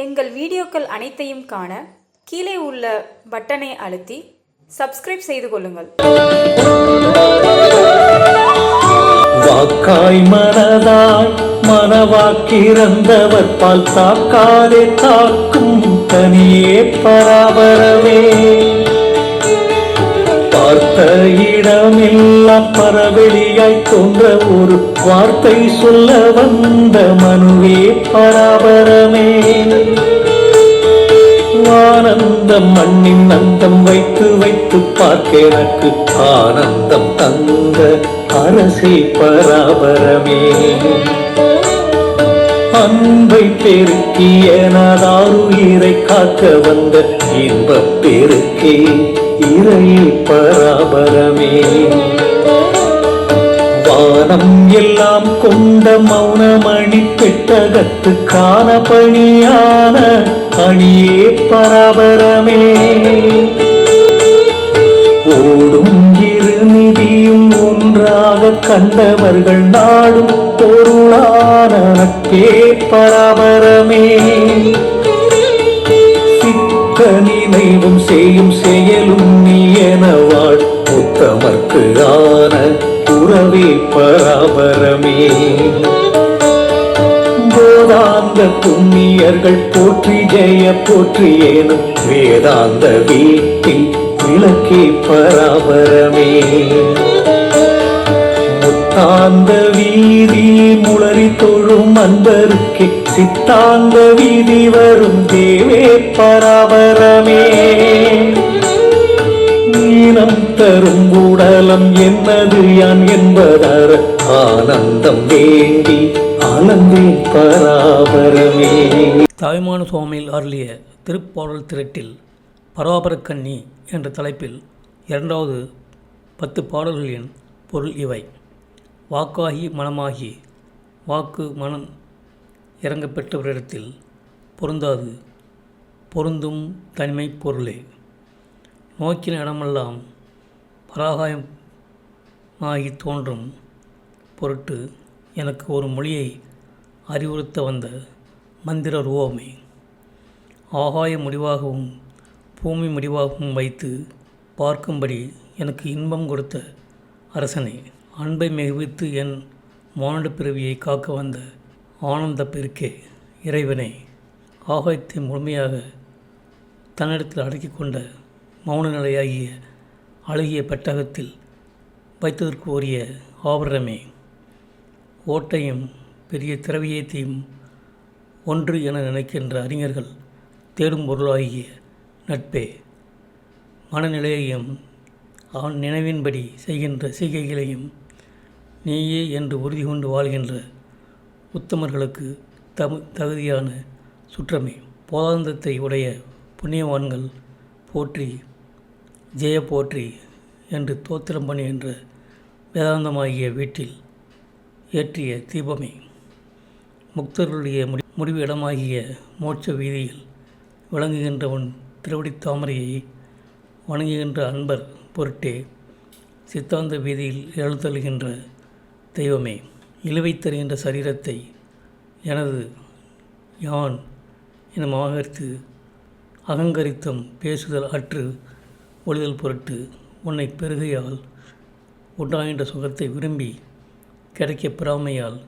எங்கள் வீடியோக்கள் அனைத்தையும் காண கீழே உள்ள பட்டனை அழுத்தி சப்ஸ்கிரைப் செய்து கொள்ளுங்கள். வாக்காய் மனதாய் மனவாக்கிறந்தவர் பால் தாக்காதே தாக்கும் தனியே பராபரவே பரவெளியாய் தோன்ற ஒரு வார்த்தை சொல்ல வந்த மனுவே பராபரமே ஆனந்தம் மண்ணின் அந்தம் வைத்து வைத்து பார்க்க எனக்கு ஆனந்தம் தந்த அரசே பராபரமே. அன்பை பெருக்கி எனதாருயிரை காக்க வந்த இன்பப் பெருக்கே இறையே பராபரமே. வானம் எல்லாம் கொண்ட மௌனமணி பெட்டகத்துக்கான பணியான அணியே பராபரமே. ஓடும் இரு நிதியும் ஒன்றாக கண்டவர்கள் நாடும் பொருளான நட்பே பராபரமே. செய்யும் செய்யும் செயலும் நீ எனவாள் உத்தமர்க்கு ஆன உறவே பராபரமே. வேதாந்த புண்ணியர்கள் போற்றி ஜெய போற்றி எனும் வேதாந்த வீட்டில் விளக்கே பராபரமே. முத்தாந்த வீதி முளறி தொழும் அன்பருக்கே சித்தாந்த விதி வரும் தேவே பராபரமே. நீனம் தரும் உடலம் என்னது யான் என்பதற ஆனந்தம் வேண்டி ஆனந்தே பராபரமே. தாய்மான சுவாமியில் அருளிய திருப்பாடல் திரட்டில் பராபரக்கண்ணி என்ற தலைப்பில் இரண்டாவது பத்து பாடல்களின் பொருள் இவை. வாக்காகி மனமாகி வாக்கு மனம் இறங்கப்பெற்றவரிடத்தில் பொருந்தாது. பொருந்தும் தனிமை பொருளே. நோக்கின இடமெல்லாம் பராகாயமாகி தோன்றும் பொருட்டு எனக்கு ஒரு மொழியை அறிவுறுத்த வந்த மந்திர ரூபமே ஆகாய முடிவாகவும் பூமி முடிவாகவும் வைத்து பார்க்கும்படி எனக்கு இன்பம் கொடுத்த அரசனே அன்பை மிகுவித்து என் மானுட பிறவியை காக்க வந்த ஆனந்த பெருக்கே இறைவனை ஆகாயத்தை முழுமையாக தன்னிடத்தில் அடக்கி கொண்ட மௌன நிலையாகிய அழகிய பெட்டகத்தில் வைத்ததற்கு உரிய ஆபரணமே. ஓட்டையும் பெரிய திரவியத்தையும் ஒன்று என நினைக்கின்ற அறிஞர்கள் தேடும் பொருளாகிய நட்பே. மனநிலையையும் அவன் நினைவின்படி செய்கின்ற செய்கைகளையும் நீயே என்று உறுதி கொண்டு வாழ்கின்ற உத்தமர்களுக்கு தமு தகுதியான சுற்றமே. போதாந்தத்தை உடைய புண்ணியவான்கள் போற்றி ஜெய போற்றி என்று தோத்திரம் பண்ணுகின்ற வேதாந்தமாகிய வீட்டில் ஏற்றிய தீபமே. முக்தர்களுடைய முடி முடிவு இடமாகிய மோட்ச வீதியில் விளங்குகின்றவன் திருவடி தாமரையை வணங்குகின்ற அன்பர் பொருட்டே சித்தாந்த வீதியில் எழுந்தழுகின்ற தெய்வமே. இழுவை தருகின்ற சரீரத்தை எனது யான் என மாகரித்து அகங்கரித்தம் பேசுதல் அற்று ஒளிதல் பொருட்டு உன்னை பெருகையால் உண்டாகின்ற சுகத்தை விரும்பி கிடைக்க பெறாமையால்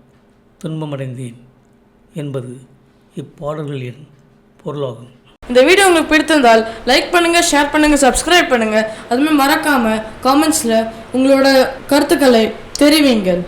துன்பமடைந்தேன் என்பது இப்பாடல்களின் பொருளாகும். இந்த வீடியோ உங்களுக்கு பிடித்திருந்தால் லைக் பண்ணுங்கள் ஷேர் பண்ணுங்கள் சப்ஸ்கிரைப் பண்ணுங்கள் அதுமாதிரி மறக்காமல் காமெண்ட்ஸில் உங்களோட கருத்துக்களை தெரிவிங்கள்.